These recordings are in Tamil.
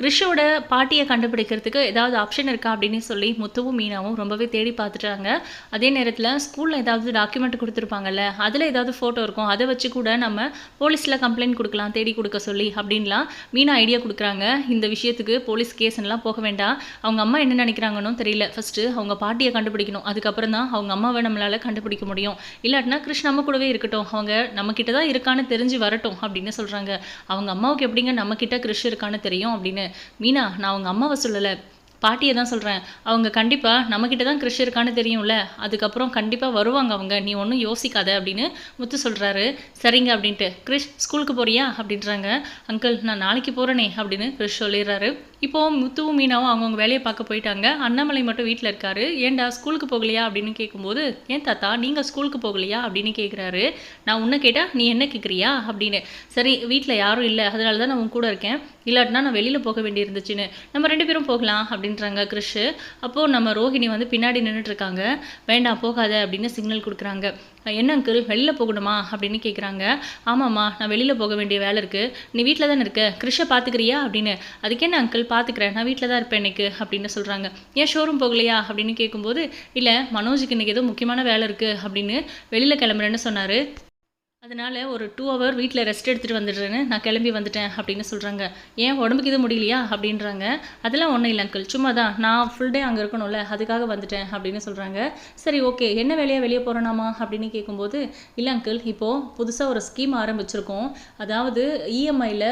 கிறிஷோட பாட்டியை கண்டுபிடிக்கிறதுக்கு ஏதாவது ஆப்ஷன் இருக்கா அப்படின்னு சொல்லி முத்துவும் மீனாவும் ரொம்பவே தேடி பார்த்துட்டாங்க. அதே நேரத்தில் ஸ்கூலில் ஏதாவது டாக்குமெண்ட் கொடுத்துருப்பாங்கல்ல அதில் ஏதாவது ஃபோட்டோ இருக்கும் அதை வச்சு கூட நம்ம போலீஸில் கம்ப்ளைண்ட் கொடுக்கலாம் தேடி கொடுக்க சொல்லி அப்படின்லாம் மீனா ஐடியா கொடுக்குறாங்க. இந்த விஷயத்துக்கு போலீஸ் கேஸ்லாம் போக வேண்டாம். அவங்க அம்மா என்ன நினைக்கிறாங்கன்னு தெரியல. ஃபஸ்ட்டு அவங்க பாட்டியை கண்டுபிடிக்கணும். அதுக்கப்புறம் தான் அவங்க அம்மாவை நம்மளால் கண்டுபிடிக்க முடியும். இல்லாட்டினா கிருஷ்ண நம்ம கூடவே இருக்கட்டும். அவங்க நம்மக்கிட்ட தான் இருக்கான்னு தெரிஞ்சு வரட்டும் அப்படின்னு சொல்கிறாங்க அவங்க அம்மாவுக்கு எப்படிங்க நம்மக்கிட்ட கிருஷ் இருக்கான்னு தெரியும் அப்படின்னு மீனா நான் அவங்க அம்மாவை சொல்லலை. பாட்டியை தான் சொல்கிறேன் அவங்க கண்டிப்பாக நம்மக்கிட்ட தான் கிருஷ் இருக்கான்னு தெரியும்ல. அதுக்கப்புறம் கண்டிப்பாக வருவாங்க அவங்க. நீ ஒன்றும் யோசிக்காத அப்படின்னு முத்து சொல்கிறாரு சரிங்க அப்படின்ட்டு. கிருஷ் ஸ்கூலுக்கு போறியா? அப்படின்றாங்க. அங்கிள் நான் நாளைக்கு போகிறேனே அப்படின்னு கிறிஷ் சொல்லிடுறாரு. இப்போது முத்துவும் மீனாவும் அவங்கவுங்க வேலையை பார்க்க போயிட்டாங்க. அண்ணாமலை மட்டும் வீட்டில் இருக்காரு. ஏன்டா ஸ்கூலுக்கு போகலையா அப்படின்னு கேட்கும்போது ஏன் தாத்தா நீங்கள் ஸ்கூலுக்கு போகலையா? அப்படின்னு கேட்குறாரு நான் உன்னை கேட்டால் நீ என்ன கேட்குறியா அப்படின்னு. சரி வீட்டில் யாரும் இல்லை. அதனால தான் நான் உன் கூட இருக்கேன். இல்லாட்டினா நான் வெளியில் போக வேண்டியிருந்துச்சுன்னு. நம்ம ரெண்டு பேரும் போகலாம் அப்படின்றாங்க கிறிஷ் அப்போது நம்ம ரோஹிணி வந்து பின்னாடி நின்றுட்டுருக்காங்க வேண்டாம் போகாத அப்படின்னு சிக்னல் கொடுக்குறாங்க. என்ன அங்கிள் வெளியில் போகணுமா? அப்படின்னு கேட்குறாங்க ஆமாம்மா நான் வெளியில் போக வேண்டிய வேலை இருக்குது நீ வீட்டில் தானே இருக்க? கிறிஷை பார்த்துக்கிறியா அப்படின்னு. அதுக்கு என்ன அங்கிள் பார்த்துக்கிறேன் நான் வீட்டில் தான் இருப்பேன் இன்னைக்கு அப்படின்னு சொல்கிறாங்க ஏன் ஷோரூம் போகலையா அப்படின்னு கேட்கும்போது இல்லை மனோஜுக்கு இன்றைக்கி ஏதோ முக்கியமான வேலை இருக்குது அப்படின்னு வெளியில் கிளம்புறேன்னு சொன்னார். அதனால் ஒரு டூ ஹவர் வீட்டில் ரெஸ்ட் எடுத்துகிட்டு வந்துடுறேன்னு நான் கிளம்பி வந்துட்டேன் அப்படின்னு சொல்கிறாங்க ஏன் உடம்புக்கு இது முடியலையா? அப்படின்றாங்க. அதெல்லாம் ஒன்றும் இல்லை அங்கிள் சும்மா தான் நான் ஃபுல் டே அங்கே இருக்கணும்ல அதுக்காக வந்துட்டேன் அப்படின்னு சொல்கிறாங்க சரி ஓகே என்ன வேலையாக வெளியே போகிறோனாமா அப்படின்னு கேட்கும்போது இல்லை அங்கிள் இப்போது புதுசாக ஒரு ஸ்கீம் ஆரம்பிச்சிருக்கோம். அதாவது இஎம்ஐயில்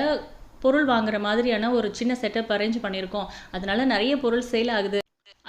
பொருள் வாங்குற மாதிரியான ஒரு சின்ன செட்டப் அரேஞ்ச் பண்ணியிருக்கோம். அதனால நிறைய பொருள் சேல் ஆகுது.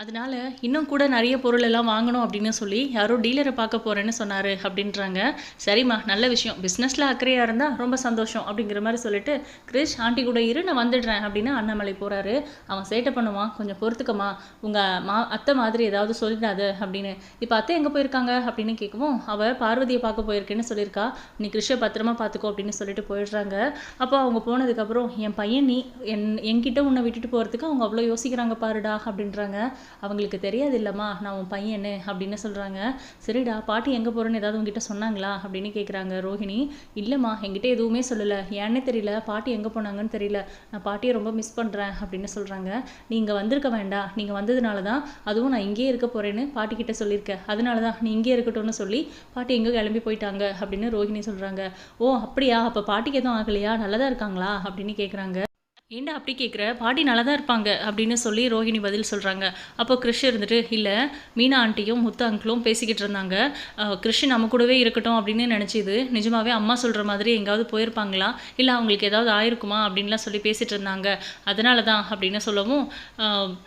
அதனால இன்னும் கூட நிறைய பொருள் எல்லாம் வாங்கணும் அப்படின்னு சொல்லி யாரோ டீலரை பார்க்க போகிறேன்னு சொன்னார் அப்படின்றாங்க. சரிம்மா நல்ல விஷயம். பிஸ்னஸில் அக்கறையாக இருந்தால் ரொம்ப சந்தோஷம் அப்படிங்கிற மாதிரி சொல்லிட்டு கிரிஷ் ஆண்டி கூட இரு நான் வந்துடுறேன் அப்படின்னு அண்ணாமலை போகிறாரு அவன் சேட்டை பண்ணுவான். கொஞ்சம் பொறுத்துக்கம்மா. உங்கள் மா அத்தை மாதிரி ஏதாவது சொல்லிடாது அப்படின்னு. இப்போ அத்தை எங்கே போயிருக்காங்க? அப்படின்னு கேட்கவும் அவள் பார்வதியை பார்க்க போயிருக்கேன்னு சொல்லியிருக்கா. நீ கிரிஷை பத்திரமா பார்த்துக்கோ அப்படின்னு சொல்லிட்டு போயிடுறாங்க. அப்போ அவங்க போனதுக்கப்புறம் என் பையன் நீ என் என்கிட்ட உன்னை விட்டுட்டு போகிறதுக்கு அவங்க அவ்வளோ யோசிக்கிறாங்க பாருடா அப்படின்றாங்க. அவங்களுக்கு தெரியாது இல்லைம்மா நான் உன் பையனு அப்படின்னு சொல்கிறாங்க சரிடா பாட்டி எங்கே போகிறேன்னு ஏதாவது உங்ககிட்ட சொன்னாங்களா அப்படின்னு கேட்குறாங்க ரோஹிணி. இல்லைம்மா என்கிட்ட எதுவுமே சொல்லலை. ஏன்னே தெரியல பாட்டி எங்கே போனாங்கன்னு தெரியல. நான் பாட்டியை ரொம்ப மிஸ் பண்ணுறேன் அப்படின்னு சொல்கிறாங்க நீங்கள் வந்திருக்க வேண்டாம். நீங்கள் வந்ததுனால தான் அதுவும் நான் இங்கேயே இருக்க போகிறேன்னு பாட்டிக்கிட்ட சொல்லியிருக்கேன் அதனால தான் நீ இங்கேயே இருக்கட்டும்னு சொல்லி பாட்டி எங்கே கிளம்பி போயிட்டாங்க அப்படின்னு ரோஹிணி சொல்கிறாங்க ஓ அப்படியா? அப்போ பாட்டிக்கு எதுவும் ஆகலையா? நல்லதாக இருக்காங்களா? அப்படின்னு கேட்குறாங்க ஏண்டா அப்படி கேட்குற பாட்டி நல்லா தான் இருப்பாங்க அப்படின்னு சொல்லி ரோஹிணி பதில் சொல்கிறாங்க அப்போ கிறிஷ் இருந்துட்டு இல்லை மீனா ஆண்டியும் முத்து அங்கிளும் பேசிக்கிட்டு இருந்தாங்க. அஹ், கிறிஷ் நம்ம கூடவே இருக்கட்டும் அப்படின்னு நினச்சிது. நிஜமாவே அம்மா சொல்கிற மாதிரி எங்காவது போயிருப்பாங்களா? இல்லை அவங்களுக்கு ஏதாவது ஆயிருக்குமா? அப்படின்லாம் சொல்லி பேசிகிட்டு இருந்தாங்க. அதனால தான் அப்படின்னு சொல்லவும்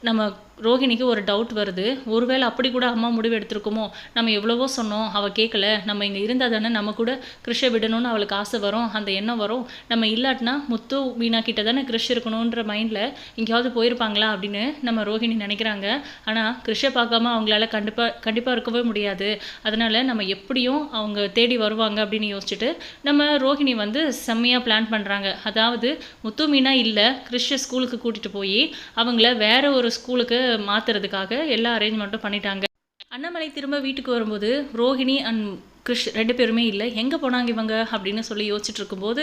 நம்ம ரோஹிணிக்கு ஒரு டவுட் வருது. ஒருவேளை அப்படி கூட அம்மா முடிவு எடுத்திருக்குமோ? நம்ம எவ்வளவோ சொன்னோம் அவள் கேட்கல நம்ம இங்கே இருந்தால் தானே நம்ம கூட கிருஷை விடணும்னு அவளுக்கு ஆசை வரும் அந்த எண்ணம் வரும். நம்ம இல்லாட்டினா முத்து மீனா கிட்ட தானே கிருஷ் இருக்கணுன்ற மைண்டில் எங்கேயாவது போயிருப்பாங்களா அப்படின்னு நம்ம ரோஹிணி நினைக்கிறாங்க. ஆனால் கிருஷை பார்க்காம அவங்களால கண்டிப்பாக கண்டிப்பாக இருக்கவே முடியாது. அதனால் நம்ம எப்படியும் அவங்க தேடி வருவாங்க அப்படின்னு யோசிச்சுட்டு நம்ம ரோஹிணி வந்து செம்மையாக பிளான் பண்ணுறாங்க அதாவது முத்து மீனா இல்லை கிருஷ்ண ஸ்கூலுக்கு கூட்டிகிட்டு போய் அவங்கள வேற ஒரு ஸ்கூலுக்கு மாற்றுறதுக்காக எல்லா அரேஞ்ச்மெண்ட்டும் பண்ணிட்டாங்க. அண்ணாமலை திரும்ப வீட்டுக்கு வரும்போது ரோஹிணி அண்ட் கிருஷ் ரெண்டு பேருமே இல்லை. எங்கே போனாங்க இவங்க? அப்படின்னு சொல்லி யோசிச்சுட்டு இருக்கும்போது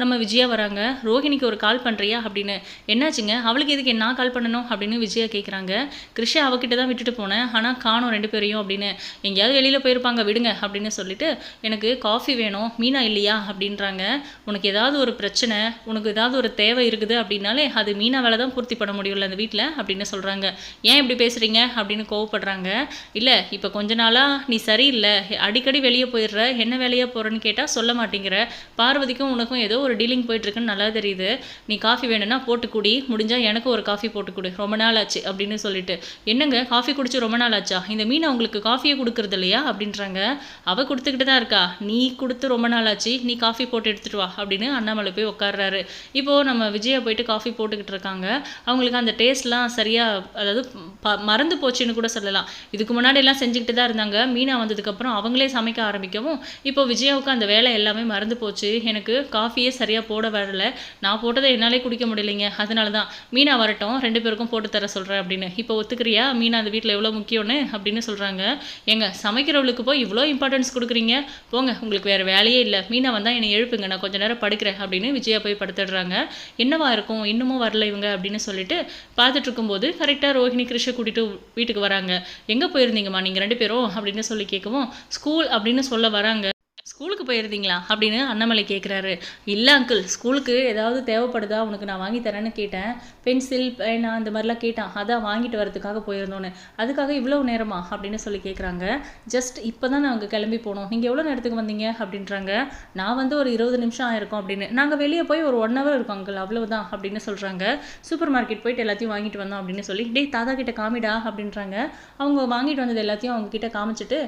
நம்ம விஜயா வராங்க. ரோஹிணிக்கு ஒரு கால் பண்ணுறியா அப்படின்னு. என்னாச்சுங்க? அவளுக்கு எதுக்கு என்ன கால் பண்ணணும்? அப்படின்னு விஜயா கேட்குறாங்க கிருஷை அவகிட்ட தான் விட்டுட்டு போனேன். ஆனால் காணோம் ரெண்டு பேரையும். அப்படின்னு. எங்கேயாவது வெளியில் போயிருப்பாங்க விடுங்க. அப்படின்னு சொல்லிட்டு எனக்கு காஃபி வேணும். மீனா இல்லையா? அப்படின்றாங்க. உனக்கு ஏதாவது ஒரு பிரச்சனை உனக்கு ஏதாவது ஒரு தேவை இருக்குது அப்படின்னாலே அது மீனா வேலை தான் பூர்த்தி பண்ண முடியும்ல அந்த வீட்டில் அப்படின்னு சொல்கிறாங்க ஏன் இப்படி பேசுகிறீங்க அப்படின்னு கோவப்படுறாங்க. இல்லை இப்போ கொஞ்ச நாளாக நீ சரியில்லை. அடிக்கடி வெளியே போயிடுற என்ன வேலையாக போகிறேன்னு கேட்டால் சொல்ல மாட்டேங்கிற. பார்வதிக்கும் உனக்கும் ஏதோ ஒரு டீலிங் போயிட்டுருக்குன்னு நல்லா தெரியுது. நீ காஃபி வேணும்னா போட்டு குடி. முடிஞ்சால் எனக்கு ஒரு காஃபி போட்டு கொடு. ரொம்ப நாள் ஆச்சு அப்படின்னு சொல்லிட்டு. என்னங்க? காஃபி குடிச்சு ரொம்ப நாள் ஆச்சா? இந்த மீனை உங்களுக்கு காஃபியை கொடுக்குறது இல்லையா? அப்படின்றாங்க. அவள் கொடுத்துக்கிட்டு தான் இருக்கா. நீ கொடுத்து ரொம்ப நாள் ஆச்சு. நீ காஃபி போட்டு எடுத்துகிட்டு வா அப்படின்னு அண்ணாமலை போய் உட்கார்றாரு இப்போது நம்ம விஜயா போயிட்டு காஃபி போட்டுக்கிட்டு இருக்காங்க. அவங்களுக்கு அந்த டேஸ்ட்லாம் சரியாக அதாவது மறந்து போச்சுன்னு கூட சொல்லலாம். இதுக்கு முன்னாடி எல்லாம் செஞ்சுக்கிட்டு தான் இருந்தாங்க. மீனா வந்ததுக்கப்புறம் அவங்களே சமைக்க சமைக்க ஆரம்பிக்கவும். இப்போ விஜயாவுக்கு அந்த வேலை எல்லாமே மறந்து போச்சு. எனக்கு காஃபியே சரியாக போட வரல. நான் போட்டதை என்னாலே குடிக்க முடியலைங்க. அதனால தான் மீனா வரட்டும் ரெண்டு பேருக்கும் போட்டு தர சொல்கிறேன் அப்படின்னு. இப்போ ஒத்துக்கிறியா? மீனா அந்த வீட்டில் எவ்வளோ முக்கியம்னு அப்படின்னு சொல்கிறாங்க ஏங்க சமைக்கிறவளுக்கு போய் இவ்வளோ இம்பார்ட்டன்ஸ் கொடுக்குறீங்க? போங்க உங்களுக்கு வேறு வேலையே இல்லை. மீனா வந்தால் என்னை எழுப்புங்க. நான் கொஞ்ச நேரம் படுக்கிறேன் அப்படின்னு விஜயா போய் படுத்துடுறாங்க. என்னவா இருக்கும்? இன்னமும் வரல இவங்க அப்படின்னு சொல்லிட்டு பார்த்துட்டு இருக்கும்போது கரெக்டாக ரோஹிணி கிருஷ்ண கூட்டிட்டு வீட்டுக்கு வராங்க. எங்கே போயிருந்தீங்கம்மா? நீங்கள் ரெண்டு பேரும்? அப்படின்னு சொல்லி கேட்கவும் ஸ்கூல் அப்படின்னு சொல்ல வராங்க. ஸ்கூலுக்கு போயிருந்தீங்களா? அப்படின்னு அண்ணாமலை கேட்குறாரு இல்லை அங்கிள் ஸ்கூலுக்கு ஏதாவது தேவைப்படுதா? உனக்கு நான் வாங்கி தரேன்னு கேட்டேன். பென்சில் பேனா அந்த மாதிரிலாம் கேட்டான். அதான் வாங்கிட்டு வரதுக்காக போயிருந்தோன்னு. அதுக்காக இவ்வளோ நேரமா? அப்படின்னு சொல்லி கேட்குறாங்க ஜஸ்ட் இப்போ தான் நாங்கள் கிளம்பி போனோம். நீங்கள் எவ்வளோ நேரத்துக்கு வந்தீங்க? அப்படின்றாங்க. நான் வந்து ஒரு இருபது நிமிஷம் ஆயிருக்கும் அப்படின்னு. நாங்கள் வெளியே போய் ஒரு ஒன் ஹவர் இருக்கும் அங்கிள். அவ்வளோதான் அப்படின்னு சொல்கிறாங்க சூப்பர் மார்க்கெட் போயிட்டு எல்லாத்தையும் வாங்கிட்டு வந்தோம் அப்படின்னு சொல்லி. டே தாத்தா கிட்ட காமிடா அப்படின்றாங்க. அவங்க வாங்கிட்டு வந்தது எல்லாத்தையும் அவங்க கிட்ட காமிச்சிட்டு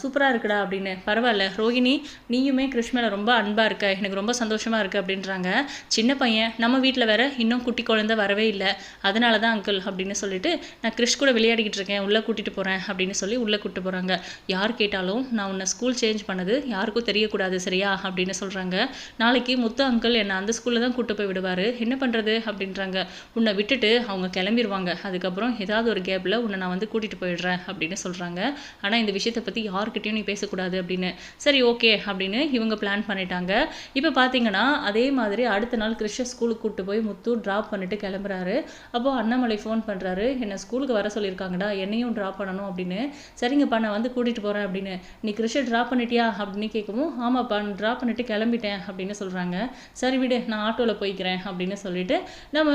சூப்பராக இருக்குடா அப்படின்னு. பரவாயில்ல. ரோஹிணி நீயுமே கிருஷ்ணல ரொம்ப அன்பாக இருக்க. எனக்கு ரொம்ப சந்தோஷமாக இருக்குது அப்படின்றாங்க. சின்ன பையன். நம்ம வீட்டில் வேற இன்னும் குட்டி குழந்தை வரவே இல்லை. அதனால தான் அங்கிள் அப்படின்னு சொல்லிட்டு நான் கிறிஷ் கூட விளையாடிக்கிட்டு இருக்கேன். உள்ளே கூட்டிகிட்டு போகிறேன் அப்படின்னு சொல்லி உள்ளே கூட்டிட்டு போகிறாங்க யார் கேட்டாலும் நான் உன்னை ஸ்கூல் சேஞ்ச் பண்ணது யாருக்கும் தெரியக்கூடாது சரியா? அப்படின்னு சொல்கிறாங்க நாளைக்கு முத்து அங்கிள் என்னை அந்த ஸ்கூலில் தான் கூட்டு போய் விடுவார். என்ன பண்ணுறது அப்படின்றாங்க. உன்னை விட்டுட்டு அவங்க கிளம்பிடுவாங்க அதுக்கப்புறம் ஏதாவது ஒரு கேப்பில் உன்னை நான் வந்து கூட்டிகிட்டு போயிடுறேன். அப்படின்னு சொல்கிறாங்க ஆனால் இந்த விஷயத்தை பற்றி யார்கிட்டையும் நீ பேசக்கூடாது அப்படின்னு. சரி ஓகே அப்படின்னு இவங்க பிளான் பண்ணிட்டாங்க. இப்போ பார்த்தீங்கன்னா அதே மாதிரி அடுத்த நாள் கிருஷ்ண ஸ்கூலுக்கு கூட்டு போய் முத்து ட்ராப் பண்ணிட்டு கிளம்புறாரு. அப்போ அண்ணாமலை ஃபோன் பண்ணுறாரு என்னை ஸ்கூலுக்கு வர சொல்லியிருக்காங்கடா. என்னையும் ட்ராப் பண்ணணும் அப்படின்னு. சரிங்கப்பா நான் வந்து கூட்டிகிட்டு போகிறேன் அப்படின்னு. நீ கிருஷ்ண ட்ராப் பண்ணிட்டியா? அப்படின்னு கேட்கவும் ஆமாப்பா நான் ட்ராப் பண்ணிட்டு கிளம்பிட்டேன் அப்படின்னு சொல்கிறாங்க சரி விடு நான் ஆட்டோவில் போய்க்கிறேன் அப்படின்னு சொல்லிட்டு நம்ம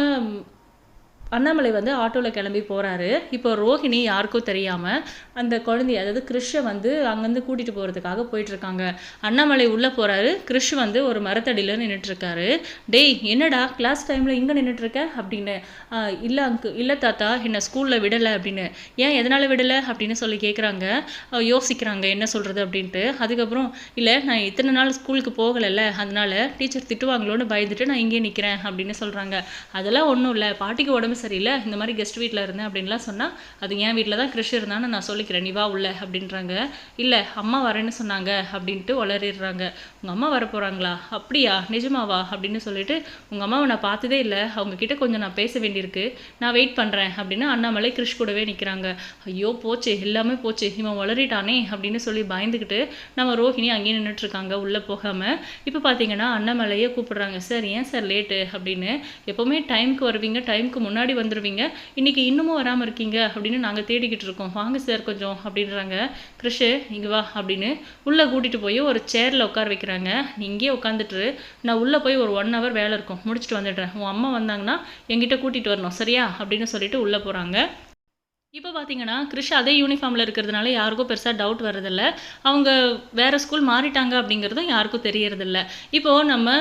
அண்ணாமலை வந்து ஆட்டோவில் கிளம்பி போகிறாரு இப்போ ரோஹிணி யாருக்கும் தெரியாமல் அந்த குழந்தைய அதாவது கிறிஷை வந்து அங்கேருந்து கூட்டிகிட்டு போகிறதுக்காக போயிட்டுருக்காங்க. அண்ணாமலை உள்ளே போகிறாரு கிறிஷ் வந்து ஒரு மரத்தடியில் நின்றுட்டுருக்காரு டேய் என்னடா கிளாஸ் டைமில் இங்கே நின்றுட்டுருக்க அப்படின்னு இல்லை அங்கு இல்லை தாத்தா என்னை ஸ்கூலில் விடலை அப்படின்னு. ஏன் எதனால் விடலை? அப்படின்னு சொல்லி கேட்குறாங்க யோசிக்கிறாங்க என்ன சொல்கிறது அப்படின்ட்டு. அதுக்கப்புறம் இல்லை நான் இத்தனை நாள் ஸ்கூலுக்கு போகலைல்ல. அதனால் டீச்சர் திட்டுவாங்களோன்னு பயந்துட்டு நான் இங்கே நிற்கிறேன் அப்படின்னு சொல்கிறாங்க அதெல்லாம் ஒன்றும் இல்லை. பாட்டிக்கு உடம்பு சரியில்லை இந்த மாதிரி கெஸ்ட் வீட்டில் இருந்தேன் அப்படின்லாம் சொன்னால் அது என் வீட்டில் தான் கிருஷ் இருந்தான்னு நான் சொல்லிக்கிறேன். நீ வா உள்ள அப்படின்றாங்க. இல்லை அம்மா வரேன்னு சொன்னாங்க அப்படின்ட்டு வளரிடுறாங்க உங்கள் அம்மா வர போகிறாங்களா அப்படியா நிஜமாவா? அப்படின்னு சொல்லிட்டு உங்கள் அம்மாவை நான் பார்த்ததே இல்லை. அவங்க கிட்ட கொஞ்சம் நான் பேச வேண்டியிருக்கு. நான் வெயிட் பண்ணுறேன் அப்படின்னு அண்ணாமலை கிருஷ் கூடவே நிற்கிறாங்க ஐயோ போச்சு எல்லாமே போச்சு. இவன் வளரிட்டானே அப்படின்னு சொல்லி பயந்துக்கிட்டு நம்ம ரோஹிணி அங்கேயே நின்றுட்டுருக்காங்க உள்ளே போகாமல் இப்போ பார்த்தீங்கன்னா அண்ணாமலையே கூப்பிடுறாங்க. சார் ஏன் சார் லேட்டு அப்படின்னு. எப்போவுமே டைமுக்கு வருவீங்க டைமுக்கு முன்னாடி வந்துடுவீங்க இன்னைக்கு இன்னமும் வராமல் இருக்கீங்க அப்படின்னு நாங்கள் தேடிக்கிட்டு இருக்கோம். வாங்க சார் கொஞ்சம் அப்படின்றாங்க. கிருஷ் இங்கே வா அப்படின்னு உள்ளே கூட்டிகிட்டு போய் ஒரு சேரில் உட்கார வைக்கிறாங்க. நீ இங்கேயே உட்காந்துட்டு நான் உள்ளே போய் ஒரு ஒன் ஹவர் வேலை இருக்கும். முடிச்சுட்டு வந்துடுறேன். உன் அம்மா வந்தாங்கன்னா என்கிட்ட கூட்டிகிட்டு வரணும். சரியா? அப்படின்னு சொல்லிட்டு உள்ளே போகிறாங்க இப்போ பார்த்தீங்கன்னா கிருஷ் அதே யூனிஃபார்மில் இருக்கிறதுனால யாருக்கும் பெருசாக டவுட் வர்றதில்ல. அவங்க வேறு ஸ்கூல் மாறிட்டாங்க அப்படிங்கிறதும் யாருக்கும் தெரியறதில்ல. இப்போது நம்ம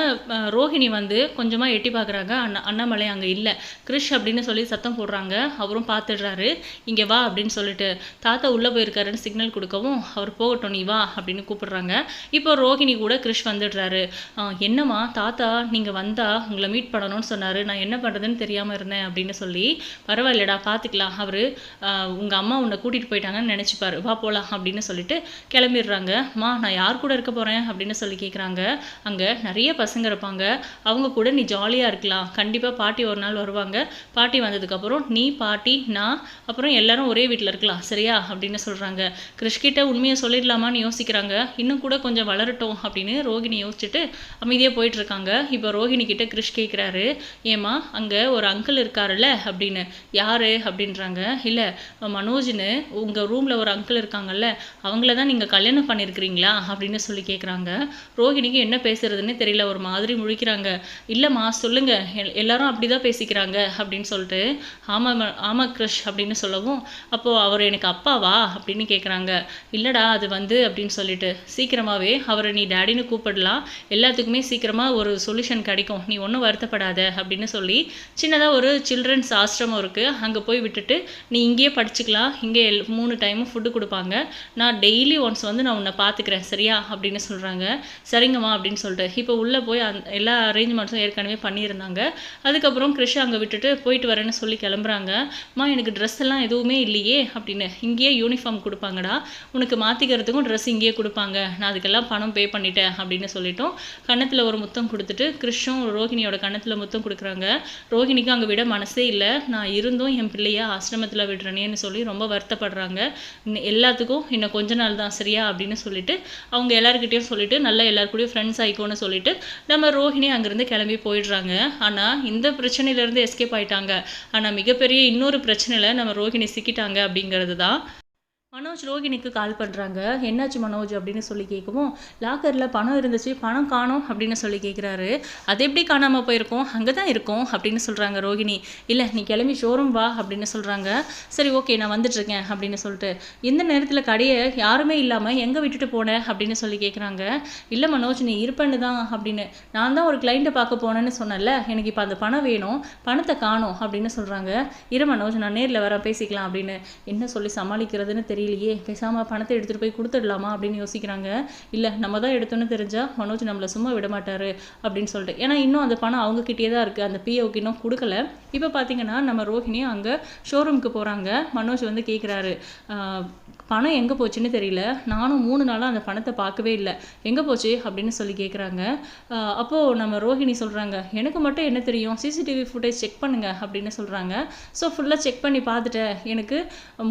ரோஹிணி வந்து கொஞ்சமாக எட்டி பார்க்குறாங்க அண்ணா அண்ணாமலை அங்கே இல்லை. கிருஷ் அப்படின்னு சொல்லி சத்தம் போடுறாங்க. அவரும் பார்த்துடுறாரு இங்கே வா அப்படின்னு சொல்லிட்டு தாத்தா உள்ளே போயிருக்காருன்னு சிக்னல் கொடுக்கவும் அவர் போகட்டும் நீ வா அப்படின்னு கூப்பிடுறாங்க. இப்போ ரோஹிணி கூட கிருஷ் வந்துடுறாரு. என்னம்மா தாத்தா நீங்கள் வந்தால் உங்களை மீட் பண்ணணும்னு சொன்னார். நான் என்ன பண்ணுறதுன்னு தெரியாமல் இருந்தேன் அப்படின்னு சொல்லி பரவாயில்லடா பார்த்துக்கலாம் அவர் உங்கள் அம்மா உன்னை கூட்டிகிட்டு போயிட்டாங்கன்னு நினச்சிப்பாரு. வா போகலாம் அப்படின்னு சொல்லிட்டு கிளம்பிடுறாங்க. மா நான் யார் கூட இருக்க போகிறேன் அப்படின்னு சொல்லி கேட்குறாங்க அங்கே நிறைய பசங்க இருப்பாங்க. அவங்க கூட நீ ஜாலியாக இருக்கலாம். கண்டிப்பாக பாட்டி ஒரு நாள் வருவாங்க. பாட்டி வந்ததுக்கப்புறம் நீ பாட்டி நான் அப்புறம் எல்லாரும் ஒரே வீட்டில் இருக்கலாம். சரியா? அப்படின்னு சொல்கிறாங்க கிருஷ்கிட்ட உண்மையை சொல்லிடலாமான்னு யோசிக்கிறாங்க. இன்னும் கூட கொஞ்சம் வளரட்டும் அப்படின்னு ரோகிணி யோசிச்சுட்டு அமைதியாக போயிட்டுருக்காங்க. இப்போ ரோகிணி கிட்ட கிருஷ் கேட்குறாரு ஏமா அங்கே ஒரு அங்கிள் இருக்காருல்ல? அப்படின்னு. யார்? அப்படின்றாங்க. இல்லை மனோஜ்னு உங்கள் ரூமில் ஒரு அங்கிள் இருக்காங்கல்ல அவங்கள தான் நீங்கள் கல்யாணம் பண்ணியிருக்கிறீங்களா அப்படின்னு சொல்லி கேட்குறாங்க ரோஹிணிக்கு என்ன பேசுறதுன்னு தெரியல ஒரு மாதிரி முழிக்கிறாங்க. இல்லைம்மா சொல்லுங்க. எல்- எல்லாரும் அப்படி தான் பேசிக்கிறாங்க அப்படின்னு சொல்லிட்டு ஆமாம் ஆமா கிருஷ் அப்படின்னு சொல்லவும் அப்போது அவர் எனக்கு அப்பாவா? அப்படின்னு கேட்குறாங்க இல்லைடா அது வந்து அப்படின்னு சொல்லிட்டு சீக்கிரமாகவே அவரை நீ டேடின்னு கூப்பிடலாம். எல்லாத்துக்குமே சீக்கிரமாக ஒரு சொல்யூஷன் கிடைக்கும். நீ ஒன்றும் வருத்தப்படாத அப்படின்னு சொல்லி சின்னதாக ஒரு சில்ட்ரன்ஸ் ஆசிரமம் இருக்குது அங்கே போய் விட்டுட்டு நீ இங்கே இங்கேயே படிச்சுக்கலாம். இங்கே எல் மூணு டைமும் ஃபுட்டு கொடுப்பாங்க. நான் டெய்லி ஒன்ஸ் வந்து நான் உன்னை பார்த்துக்கிறேன் சரியா? அப்படின்னு சொல்கிறாங்க சரிங்கம்மா அப்படின்னு சொல்லிட்டு. இப்போ உள்ளே போய் அந் எல்லா அரேஞ்ச்மெண்ட்ஸும் ஏற்கனவே பண்ணியிருந்தாங்க. அதுக்கப்புறம் கிறிஷ் அங்கே விட்டுட்டு போயிட்டு வரேன்னு சொல்லி கிளம்புறாங்க. அம்மா எனக்கு ட்ரெஸ் எல்லாம் எதுவுமே இல்லையே அப்படின்னு. இங்கேயே யூனிஃபார்ம் கொடுப்பாங்கடா. உனக்கு மாற்றிக்கிறதுக்கும் ட்ரெஸ் இங்கேயே கொடுப்பாங்க. நான் அதுக்கெல்லாம் பணம் பே பண்ணிட்டேன் அப்படின்னு சொல்லிட்டோம். கன்னத்தில் ஒரு முத்தம் கொடுத்துட்டு கிறிஷும் ரோஹிணியோட கன்னத்தில் முத்தம் கொடுக்குறாங்க. ரோஹிணிக்கு அங்கே விட மனசே இல்லை. நான் இருந்தும் என் பிள்ளைய ஆசிரமத்தில் பண்ணுறனேன்னு சொல்லி ரொம்ப வருத்தப்படுறாங்க. இன்னும் எல்லாத்துக்கும் இன்னும் கொஞ்ச நாள் தான் சரியா? அப்படின்னு சொல்லிட்டு அவங்க எல்லாருக்கிட்டையும் சொல்லிட்டு நல்லா எல்லாருக்கூடயும் ஃப்ரெண்ட்ஸ் ஆயிக்கோன்னு சொல்லிட்டு நம்ம ரோஹிணி அங்கேருந்து கிளம்பி போயிடுறாங்க. ஆனால் இந்த பிரச்சனையிலேருந்து எஸ்கேப் ஆயிட்டாங்க. ஆனால் மிகப்பெரிய இன்னொரு பிரச்சனையில் நம்ம ரோஹிணி சிக்கிட்டாங்க அப்படிங்கிறது தான். மனோஜ் ரோகிணிக்கு கால் பண்ணுறாங்க என்னாச்சு மனோஜ் அப்படின்னு சொல்லி கேட்கவும். லாக்கரில் பணம் இருந்துச்சு பணம் காணும் அப்படின்னு சொல்லி கேட்குறாரு. அது எப்படி காணாமல் போயிருக்கோம்? அங்கே தான் இருக்கும் அப்படின்னு சொல்கிறாங்க ரோகிணி. இல்லை நீ கிளம்பி ஷோரூம் வா அப்படின்னு சொல்கிறாங்க சரி ஓகே நான் வந்துட்டுருக்கேன் அப்படின்னு சொல்லிட்டு. இந்த நேரத்தில் கடையை யாருமே இல்லாமல் எங்கே விட்டுட்டு போனேன் அப்படின்னு சொல்லி கேட்குறாங்க. இல்லை மனோஜ் நீ இருப்பேன்னு தான் அப்படின்னு. நான் தான் ஒரு கிளைண்ட்டை பார்க்க போனேன்னு சொன்னேன்ல. எனக்கு இப்போ அந்த பணம் வேணும். பணத்தை காணோம் அப்படின்னு சொல்கிறாங்க இரு மனோஜ் நான் நேரில் வர பேசிக்கலாம் அப்படின்னு. என்ன சொல்லி சமாளிக்கிறதுன்னு தெரியலையே. பேசாமல் பணத்தை எடுத்துகிட்டு போய் கொடுத்துடலாமா அப்படின்னு யோசிக்கிறாங்க. இல்லை நம்ம தான் எடுத்தோன்னு தெரிஞ்சால் மனோஜ் நம்மளை சும்மா விட மாட்டார் அப்படின்னு சொல்லிட்டு. ஏன்னா இன்னும் அந்த பணம் அவங்ககிட்டே தான் இருக்குது அந்த பிஓக்கு இன்னும் கொடுக்கல. இப்போ பார்த்தீங்கன்னா நம்ம ரோஹிணி அங்கே ஷோரூமுக்கு போகிறாங்க மனோஜ் வந்து கேட்குறாரு பணம் எங்கே போச்சுன்னு தெரியல. நானும் மூணு நாளாக அந்த பணத்தை பார்க்கவே இல்லை. எங்கே போச்சு? அப்படின்னு சொல்லி கேட்குறாங்க அப்போது நம்ம ரோஹிணி சொல்கிறாங்க எனக்கு மட்டும் என்ன தெரியும்? சிசிடிவி ஃபுட்டேஜ் செக் பண்ணுங்க அப்படின்னு சொல்கிறாங்க ஸோ ஃபுல்லாக செக் பண்ணி பார்த்துட்டேன். எனக்கு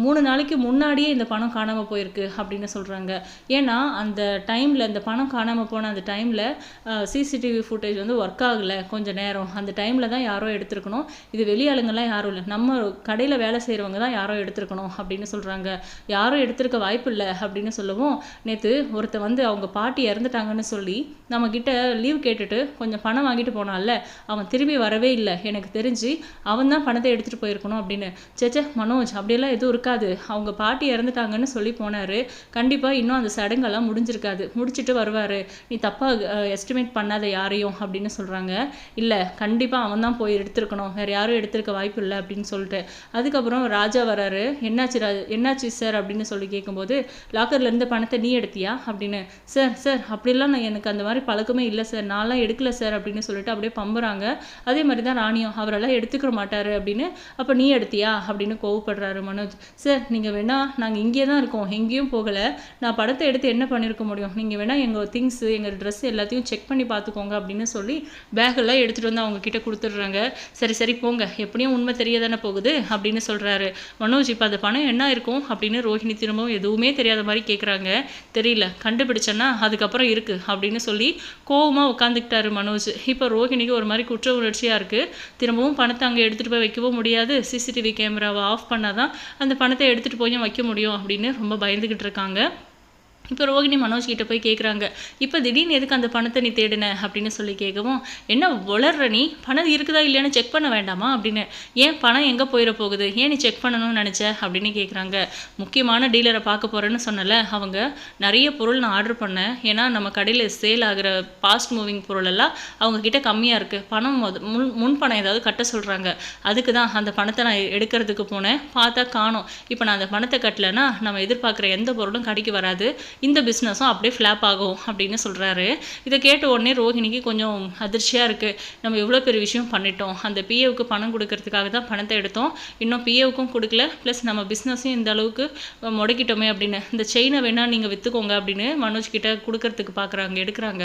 மூணு நாளைக்கு முன்னாடியே இந்த பணம் காணாமல் போயிருக்கு அப்படின்னு சொல்கிறாங்க ஏன்னா அந்த டைமில் இந்த பணம் காணாமல் போன அந்த டைமில் சிசிடிவி ஃபுட்டேஜ் வந்து ஒர்க் ஆகலை கொஞ்சம் நேரம். அந்த டைமில் தான் யாரோ எடுத்துருக்கணும். இது வெளியாளுங்கள்லாம் யாரும் இல்லை. நம்ம கடையில் வேலை செய்கிறவங்க தான் யாரோ எடுத்துருக்கணும் அப்படின்னு சொல்கிறாங்க யாரும் எடுத்திருக்க வாய்ப்பு இல்லை அப்படின்னு சொல்லவும் நேற்று ஒருத்தர் வந்து அவங்க பாட்டி இறந்துட்டாங்கன்னு சொல்லி நம்மக்கிட்ட லீவ் கேட்டுட்டு கொஞ்சம் பணம் வாங்கிட்டு போனான்ல அவன் திரும்பி வரவே இல்லை. எனக்கு தெரிஞ்சு அவன் தான் பணத்தை எடுத்துகிட்டு போயிருக்கணும் அப்படின்னு. சேச்சே மனோஜ் அப்படியெல்லாம் எதுவும் இருக்காது. அவங்க பாட்டி இறந்துட்டாங்கன்னு சொல்லி போனார். கண்டிப்பாக இன்னும் அந்த சடங்கெல்லாம் முடிஞ்சிருக்காது. முடிச்சுட்டு வருவார். நீ தப்பாக எஸ்டிமேட் பண்ணாத யாரையும் அப்படின்னு சொல்கிறாங்க இல்லை கண்டிப்பாக அவன் தான் போய் எடுத்திருக்கணும். வேறு யாரும் எடுத்திருக்க வாய்ப்பு இல்லை அப்படின்னு சொல்லிட்டு. அதுக்கப்புறம் ராஜா வராரு. என்னாச்சு ராஜ் என்னாச்சு சார் அப்படின்னு சொல்லி கேட்கும்போது லாக்கர்லேருந்து பணத்தை நீ எடுத்தியா? அப்படின்னு சார் சார் அப்படிலாம் நான் எனக்கு அந்த மாதிரி பழக்கமே இல்லை சார் நான்லாம் எடுக்கல சார் அப்படின்னு சொல்லிட்டு அப்படியே பம்புறாங்க. அதே மாதிரி தான் ராணியும் அவரெல்லாம் எடுத்துக்கிற மாட்டார் அப்படின்னு அப்போ நீ எடுத்தியா? அப்படின்னு கோவப்படுறாரு மனோஜ். சார் நீங்கள் வேணா நாங்கள் இங்கே தான் இருக்கோம். எங்கேயும் போகலை. நான் படத்தை எடுத்து என்ன பண்ணியிருக்க முடியும்? நீங்கள் வேணா எங்கள் திங்ஸ் எங்கள் ட்ரெஸ் எல்லாத்தையும் செக் பண்ணி பார்த்துக்கோங்க அப்படின்னு சொல்லி பேக்கெல்லாம் எடுத்துகிட்டு வந்து அவங்க கிட்ட கொடுத்துட்றாங்க. சரி சரி போங்க. எப்படியும் உண்மை தெரிய தானே போகுது? அப்படின்னு சொல்கிறாரு மனோஜ் இப்போ அந்த பணம் என்ன இருக்கும் அப்படின்னு ரோஹிணி திரும்பவும் எதுவுமே தெரியாத மாதிரி கேட்குறாங்க தெரியல கண்டுபிடிச்சேன்னா அதுக்கப்புறம் இருக்குது அப்படின்னு சொல்லி கோவமாக உட்காந்துக்கிட்டாரு மனோஜ். இப்போ ரோஹிணிக்கு ஒரு மாதிரி குற்ற உணர்ச்சியாக இருக்குது திரும்பவும் பணத்தை அங்கே எடுத்துகிட்டு போய் வைக்கவும் முடியாது. சிசிடிவி கேமராவை ஆஃப் பண்ணால் தான் அந்த பணத்தை எடுத்துகிட்டு போய் வைக்க முடியும் அப்படின்னு ரொம்ப பயந்துக்கிட்டு இருக்காங்க. இப்போ ரோகிணி மனோஜ் கிட்ட போய் கேட்குறாங்க இப்போ திடீர்னு எதுக்கு அந்த பணத்தை நீ தேடின? அப்படின்னு சொல்லி கேட்கவும் என்ன வளர்ற நீ? பணம் இருக்குதா இல்லையான்னு செக் பண்ண வேண்டாமா? அப்படின்னு ஏன் பணம் எங்கே போயிட போகுது? ஏன் நீ செக் பண்ணணும்னு நினச்ச? அப்படின்னு கேட்குறாங்க முக்கியமான டீலரை பார்க்க போகிறேன்னு சொன்னல. அவங்க நிறைய பொருள் நான் ஆர்டர் பண்ணேன். ஏன்னா நம்ம கடையில் சேல் ஆகிற ஃபாஸ்ட் மூவிங் பொருள் எல்லாம் அவங்க கிட்ட கம்மியாக இருக்குது பணம் முன் முன் பணம் ஏதாவது கட்ட சொல்கிறாங்க அதுக்கு தான் அந்த பணத்தை நான் எடுக்கிறதுக்கு போனேன். பார்த்தா காணும். இப்போ நான் அந்த பணத்தை கட்டலைன்னா நம்ம எதிர்பார்க்குற எந்த பொருளும் கடைக்கு வராது. இந்த பிஸ்னஸும் அப்படியே ஃப்ளாப் ஆகும் அப்படின்னு சொல்கிறாரு இதை கேட்ட உடனே ரோஹிணிக்கு கொஞ்சம் அதிர்ச்சியாக இருக்குது நம்ம எவ்வளோ பெரிய விஷயம் பண்ணிட்டோம். அந்த பிஏவுக்கு பணம் கொடுக்கறதுக்காக தான் பணத்தை எடுத்தோம். இன்னும் பிஏவுக்கும் கொடுக்கல. ப்ளஸ் நம்ம பிஸ்னஸையும் இந்த அளவுக்கு முடக்கிட்டோமே அப்படின்னு. இந்த செயினை வேணால் நீங்கள் விற்றுக்கோங்க அப்படின்னு மனோஜ் கிட்ட கொடுக்கறதுக்கு பார்க்குறாங்க எடுக்கிறாங்க.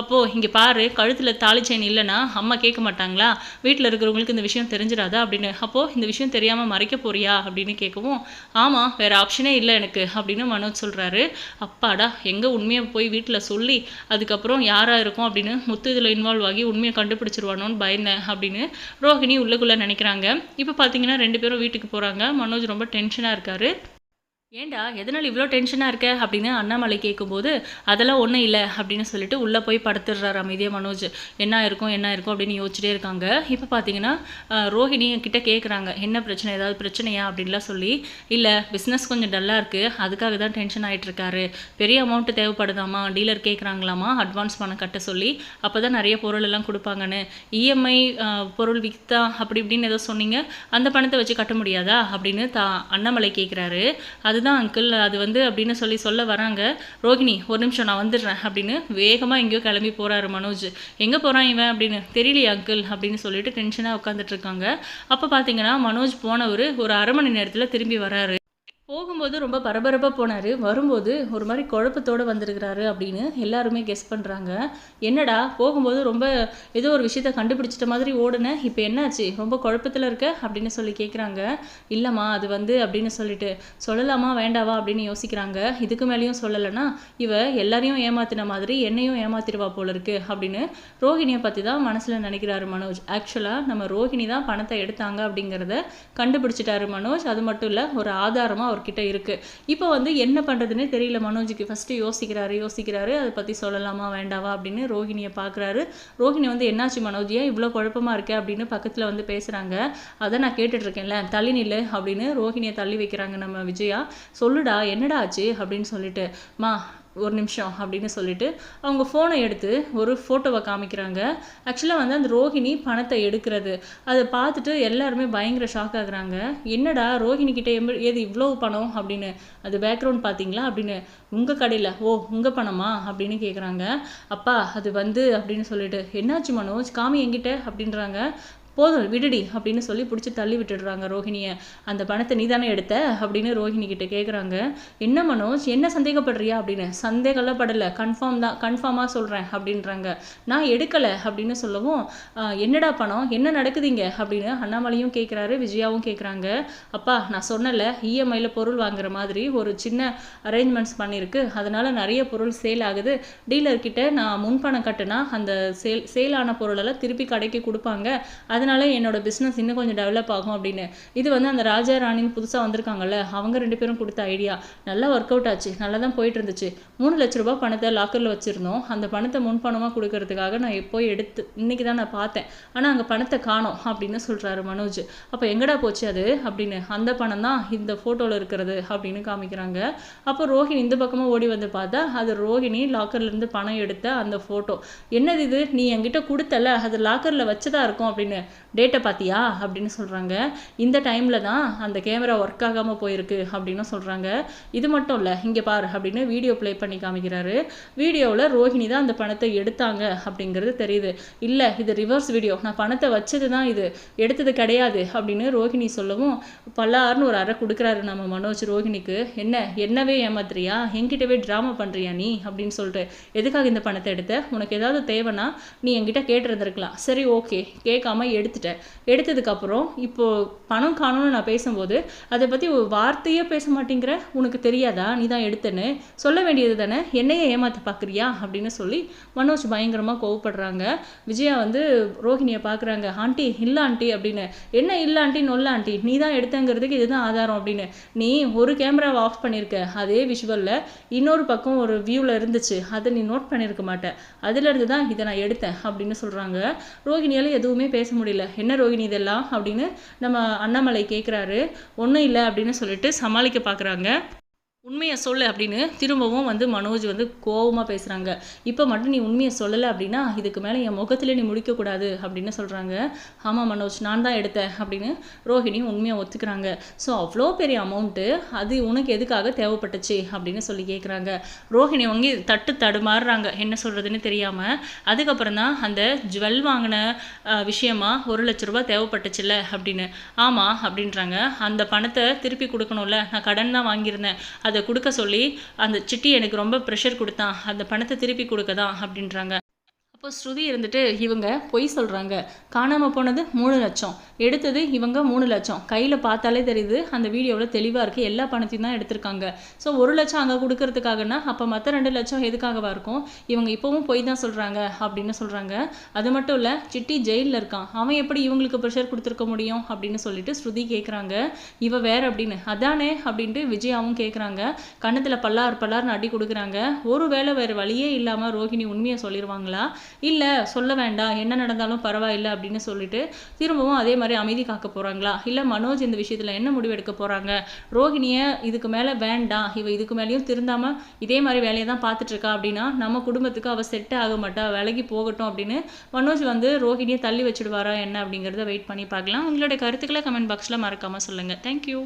அப்போது இங்கே பாரு கழுத்தில் தாலி செயின் இல்லைன்னா அம்மா கேட்க மாட்டாங்களா? வீட்டில் இருக்கிறவங்களுக்கு இந்த விஷயம் தெரிஞ்சிடாதா? அப்படின்னு. அப்போது இந்த விஷயம் தெரியாமல் மறைக்க போறியா? அப்படின்னு கேட்கவும் ஆமாம் வேறு ஆப்ஷனே இல்லை எனக்கு. அப்படின்னு மனோஜ் சொல்கிறாரு அப்பாடா எங்கே உண்மையை போய் வீட்டில் சொல்லி அதுக்கப்புறம் யாராக இருக்கும் அப்படின்னு முத்து இதில் இன்வால்வ் ஆகி உண்மையை கண்டுபிடிச்சிருவானோன்னு பயந்தேன் அப்படின்னு ரோஹிணி உள்ளுக்குள்ளே நினைக்கிறாங்க. இப்போ பார்த்தீங்கன்னா ரெண்டு பேரும் வீட்டுக்கு போகிறாங்க மனோஜ் ரொம்ப டென்ஷனாக இருக்காரு. ஏண்டா எதனால் இவ்வளோ டென்ஷனாக இருக்க? அப்படின்னு அண்ணாமலை கேட்கும்போது அதெல்லாம் ஒன்றும் இல்லை அப்படின்னு சொல்லிட்டு உள்ளே போய் படுத்துடுறாரு அமைதியாக மனோஜ். என்ன இருக்கும் என்ன இருக்கும்? அப்படின்னு யோசிச்சுட்டே இருக்காங்க. இப்போ பார்த்தீங்கன்னா ரோஹிணி கிட்ட கேட்குறாங்க என்ன பிரச்சனை? ஏதாவது பிரச்சனையா? அப்படின்லாம் சொல்லி இல்லை பிஸ்னஸ் கொஞ்சம் டல்லாக இருக்குது அதுக்காக தான் டென்ஷன் ஆகிட்டு இருக்காரு. பெரிய அமௌண்ட்டு தேவைப்படுதாமா? டீலர் கேட்குறாங்களாமா அட்வான்ஸ் பணம் கட்ட சொல்லி அப்போ தான் நிறைய பொருள் எல்லாம் கொடுப்பாங்கன்னு. இஎம்ஐ பொருள் விற்றா அப்படி இப்படின்னு ஏதோ சொன்னீங்க. அந்த பணத்தை வச்சு கட்ட முடியாதா? அப்படின்னு தா அண்ணாமலை கேட்குறாரு அது அதுதான் அங்கிள் அது வந்து அப்படின்னு சொல்லி சொல்ல வராங்க. ரோகிணி ஒரு நிமிஷம் நான் வந்துடுறேன் அப்படின்னு வேகமாக எங்கேயோ கிளம்பி போகிறாரு மனோஜ். எங்கே போகிறான் இவன் அப்படின்னு தெரியலையே அங்கிள் அப்படின்னு சொல்லிட்டு டென்ஷனாக உட்காந்துட்டு இருக்காங்க. அப்போ பார்த்தீங்கன்னா மனோஜ் போனவர் ஒரு அரை மணி நேரத்தில் திரும்பி வராரு. போகும்போது ரொம்ப பரபரப்பாக போனார். வரும்போது ஒரு மாதிரி குழப்பத்தோடு வந்திருக்கிறாரு அப்படின்னு எல்லாருமே கெஸ் பண்ணுறாங்க என்னடா போகும்போது ரொம்ப ஏதோ ஒரு விஷயத்த கண்டுபிடிச்சிட்ட மாதிரி ஓடுனேன் இப்போ என்னாச்சு? ரொம்ப குழப்பத்தில் இருக்க? அப்படின்னு சொல்லி கேட்குறாங்க இல்லைம்மா அது வந்து அப்படின்னு சொல்லிட்டு சொல்லலாமா வேண்டாவா அப்படின்னு யோசிக்கிறாங்க. இதுக்கு மேலேயும் சொல்லலைன்னா இவ எல்லாரையும் ஏமாத்தின மாதிரி என்னையும் ஏமாத்திடுவா போல இருக்கு அப்படின்னு ரோஹிணியை பற்றி தான் மனசில் நினைக்கிறாரு மனோஜ். ஆக்சுவலாக நம்ம ரோஹிணி தான் பணத்தை எடுத்தாங்க அப்படிங்கிறத கண்டுபிடிச்சிட்டாரு மனோஜ். அது மட்டும் இல்லை ஒரு ஆதாரமாக அவர்கிட்ட இருக்குது இப்போ வந்து என்ன பண்ணுறதுன்னே தெரியல. மனோஜுக்கு ஃபஸ்ட்டு யோசிக்கிறாரு யோசிக்கிறாரு. அதை பற்றி சொல்லலாமா வேண்டாவா அப்படின்னு ரோஹிணியை பார்க்குறாரு ரோஹிணி வந்து என்னாச்சு மனோஜியா? இவ்வளோ குழப்பமாக இருக்கே? அப்படின்னு பக்கத்தில் வந்து பேசுகிறாங்க அதை நான் கேட்டுட்ருக்கேன்ல. தள்ளி நில்லு அப்படின்னு ரோஹிணியை தள்ளி வைக்கிறாங்க நம்ம விஜயா. சொல்லுடா என்னடா ஆச்சு? அப்படின்னு சொல்லிட்டு மா ஒரு நிமிஷம் அப்படின்னு சொல்லிட்டு அவங்க ஃபோனை எடுத்து ஒரு ஃபோட்டோவை காமிக்கிறாங்க. ஆக்சுவலாக வந்து அந்த ரோஹிணி பணத்தை எடுக்கிறது. அதை பார்த்துட்டு எல்லாருமே பயங்கர ஷாக் ஆகுறாங்க. என்னடா ரோஹிணி கிட்டே எம்ப ஏது இவ்வளோ பணம் அப்படின்னு. அது பேக்ரவுண்ட் பார்த்தீங்களா அப்படின்னு. உங்கள் கடையில் ஓ உங்கள் பணமா அப்படின்னு கேட்குறாங்க அப்பா அது வந்து அப்படின்னு சொல்லிட்டு என்னாச்சு மனோஜ்? காமி என்கிட்ட? அப்படின்றாங்க. போதும் விடுடி அப்படின்னு சொல்லி பிடிச்சி தள்ளி விட்டுடுறாங்க ரோஹிணியை. அந்த பணத்தை நீ தானே எடுத்த? அப்படின்னு ரோஹிணி கிட்ட கேட்குறாங்க என்ன மனோஜ் என்ன சந்தேகப்படுறியா அப்படின்னு? சந்தேகம்லாம் படலை. கன்ஃபார்ம் தான் கன்ஃபார்மாக சொல்கிறேன் அப்படின்றாங்க. நான் எடுக்கலை அப்படின்னு சொல்லவும் என்னடா பணம்? என்ன நடக்குதுங்க? அப்படின்னு அண்ணாமலையும் கேட்குறாரு விஜயாவும் கேட்குறாங்க அப்பா நான் சொன்னல இஎம்ஐயில் பொருள் வாங்குற மாதிரி ஒரு சின்ன அரேஞ்ச்மெண்ட்ஸ் பண்ணியிருக்கு அதனால் நிறைய பொருள் சேல் ஆகுது. டீலர்கிட்ட நான் முன்பணம் கட்டினா அந்த சேல் சேல் ஆன பொருளெல்லாம் திருப்பி கடைக்கு கொடுப்பாங்க. அதை அதனால என்னோட பிஸ்னஸ் இன்னும் கொஞ்சம் டெவலப் ஆகும் அப்படின்னு. இது வந்து அந்த ராஜா ராணின்னு புதுசாக வந்திருக்காங்கல்ல அவங்க ரெண்டு பேரும் கொடுத்த ஐடியா நல்லா ஒர்க் அவுட் ஆச்சு நல்லா தான் போயிட்டு இருந்துச்சு. மூணு லட்ச ரூபாய் பணத்தை லாக்கரில் வச்சுருந்தோம். அந்த பணத்தை முன்பணமாக கொடுக்கறதுக்காக நான் எப்போ எடுத்து இன்னைக்கு தான் நான் பார்த்தேன். ஆனால் அங்கே பணத்தை காணோம் அப்படின்னு சொல்கிறாரு மனோஜ். அப்போ எங்கடா போச்சு அது அப்படின்னு அந்த பணம் தான் இந்த ஃபோட்டோவில் இருக்கிறது அப்படின்னு காமிக்கிறாங்க. அப்போ ரோஹிணி இந்த பக்கமாக ஓடி வந்து பார்த்தா அது ரோஹிணி லாக்கர்லேருந்து பணம் எடுத்த அந்த ஃபோட்டோ என்னது இது? நீ என்கிட்ட கொடுத்தல அது லாக்கரில் வச்சதா இருக்கும் அப்படின்னு டேட்டை பார்த்தியா அப்படின்னு சொல்கிறாங்க இந்த டைமில் தான் அந்த கேமரா ஒர்க் ஆகாமல் போயிருக்கு அப்படின்னு சொல்கிறாங்க இது மட்டும் இல்லை இங்கே பாரு அப்படின்னு வீடியோ ப்ளே பண்ணி காமிக்கிறாரு. வீடியோவில் ரோஹிணி தான் அந்த பணத்தை எடுத்தாங்க அப்படிங்கிறது தெரியுது. இல்லை இது ரிவர்ஸ் வீடியோ நான் பணத்தை வச்சது தான் இது. எடுத்தது கிடையாது அப்படின்னு ரோஹிணி சொல்லவும் பல்லாருன்னு ஒரு அறை கொடுக்குறாரு நம்ம மனோஜ் ரோஹிணிக்கு. என்ன என்னவே ஏமாத்துறியா? என்கிட்டவே ட்ராமா பண்ணுறியா நீ? அப்படின்னு சொல்லிட்டு எதுக்காக இந்த பணத்தை எடுத்த? உனக்கு ஏதாவது தேவைன்னா நீ என்கிட்ட கேட்டிருந்திருக்கலாம். சரி ஓகே கேட்காம எடுத்துட்டேன். எடுத்ததுக்கப்புறம் இப்போ பணம் காணும்னு நான் பேசும்போது அதை பற்றி ஒரு வார்த்தையே பேச மாட்டேங்கிற? உனக்கு தெரியாதா? நீ தான் எடுத்தேன்னு சொல்ல வேண்டியது தானே? என்னையே ஏமாத்த பார்க்குறியா அப்படின்னு சொல்லி மனோஜ் பயங்கரமாக கோவப்படுறாங்க. விஜயா வந்து ரோஹிணியை பார்க்குறாங்க ஆண்டி இல்லை ஆண்டி அப்படின்னு என்ன இல்லை ஆண்டி நொல்ல ஆண்டி? நீ தான் எடுத்தங்கிறதுக்கு இதுதான் ஆதாரம் அப்படின்னு நீ ஒரு கேமராவை ஆஃப் பண்ணியிருக்க அதே விஷுவலில் இன்னொரு பக்கம் ஒரு வியூவில் இருந்துச்சு. அதை நீ நோட் பண்ணியிருக்க மாட்ட. அதுலேருந்து தான் இதை நான் எடுத்தேன் அப்படின்னு சொல்கிறாங்க ரோஹிணியால் எதுவுமே பேச முடியல. என்ன ரோகிணி இதெல்லாம்? அப்படின்னு நம்ம அண்ணாமலை கேட்குறாரு ஒன்றும் இல்லை அப்படின்னு சொல்லிட்டு சமாளிக்க பார்க்குறாங்க உண்மையை சொல்லு அப்படின்னு திரும்பவும் வந்து மனோஜ் வந்து கோவமாக பேசுகிறாங்க இப்போ மட்டும் நீ உண்மையை சொல்லலை அப்படின்னா இதுக்கு மேலே என் முகத்தில் நீ முடிக்கக்கூடாது அப்படின்னு சொல்கிறாங்க ஆமாம் மனோஜ் நான் தான் எடுத்தேன் அப்படின்னு ரோஹிணி உண்மையாக ஒத்துக்கிறாங்க. ஸோ அவ்வளோ பெரிய அமௌண்ட்டு அது உனக்கு எதுக்காக தேவைப்பட்டுச்சு அப்படின்னு சொல்லி கேட்குறாங்க ரோஹிணி வாங்கி தட்டு தடுமாறுறாங்க. என்ன சொல்கிறதுன்னு தெரியாமல் அதுக்கப்புறம் தான் அந்த ஜுவல் வாங்கின விஷயமா ஒரு லட்ச ரூபாய் தேவைப்பட்டுச்சுல்ல அப்படின்னு. ஆமாம் அப்படின்றாங்க. அந்த பணத்தை திருப்பி கொடுக்கணும்ல. நான் கடன் தான் வாங்கியிருந்தேன். அது கொடுக்க சொல்லி அந்த சிட்டி எனக்கு ரொம்ப ப்ரெஷர் கொடுத்தான். அந்த பணத்தை திருப்பி கொடுக்க தான் அப்படின்றாங்க. இப்போ ஸ்ருதி இருந்துட்டு இவங்க பொய் சொல்கிறாங்க காணாமல் போனது மூணு லட்சம். எடுத்தது இவங்க மூணு லட்சம். கையில் பார்த்தாலே தெரியுது அந்த வீடியோவில் தெளிவாக இருக்குது எல்லா பணத்தையும் தான் எடுத்திருக்காங்க. ஸோ ஒரு லட்சம் அங்கே கொடுக்கறதுக்காகனா அப்போ மற்ற ரெண்டு லட்சம் எதுக்காகவா இருக்கும்? இவங்க இப்போவும் பொய் தான் சொல்கிறாங்க அப்படின்னு சொல்கிறாங்க அது மட்டும் இல்லை சிட்டி ஜெயிலில் இருக்கான். அவன் எப்படி இவங்களுக்கு ப்ரெஷர் கொடுத்துருக்க முடியும்? அப்படின்னு சொல்லிட்டு ஸ்ருதி கேட்குறாங்க இவ வேற அப்படின்னு. அதானே அப்படின்ட்டு விஜயாவும் கேட்குறாங்க கன்னத்தில் பல்லார் பல்லார்னு அடி கொடுக்குறாங்க. ஒரு வேளை வேறு வழியே இல்லாமல் ரோஹிணி உண்மையை சொல்லிடுவாங்களா இல்லை சொல்ல வேண்டாம் என்ன நடந்தாலும் பரவாயில்லை அப்படின்னு சொல்லிட்டு திரும்பவும் அதே மாதிரி அமைதி காக்க போகிறாங்களா இல்லை மனோஜ் இந்த விஷயத்தில் என்ன முடிவு எடுக்க போகிறாங்க ரோஹிணியை இதுக்கு மேலே வேண்டாம் இவ இதுக்கு மேலேயும் திருந்தாமல் இதே மாதிரி வேலையை தான் பார்த்துட்ருக்கா அப்படின்னா நம்ம குடும்பத்துக்கு அவள் செட்டே ஆக மாட்டா விலகி போகட்டும் அப்படின்னு மனோஜ் வந்து ரோஹிணியை தள்ளி வச்சுடுவாரா என்ன அப்படிங்கிறத வெயிட் பண்ணி பார்க்கலாம். உங்களுடைய கருத்துக்களை கமெண்ட் பாக்ஸில் மறக்காமல் சொல்லுங்கள் தேங்க்யூ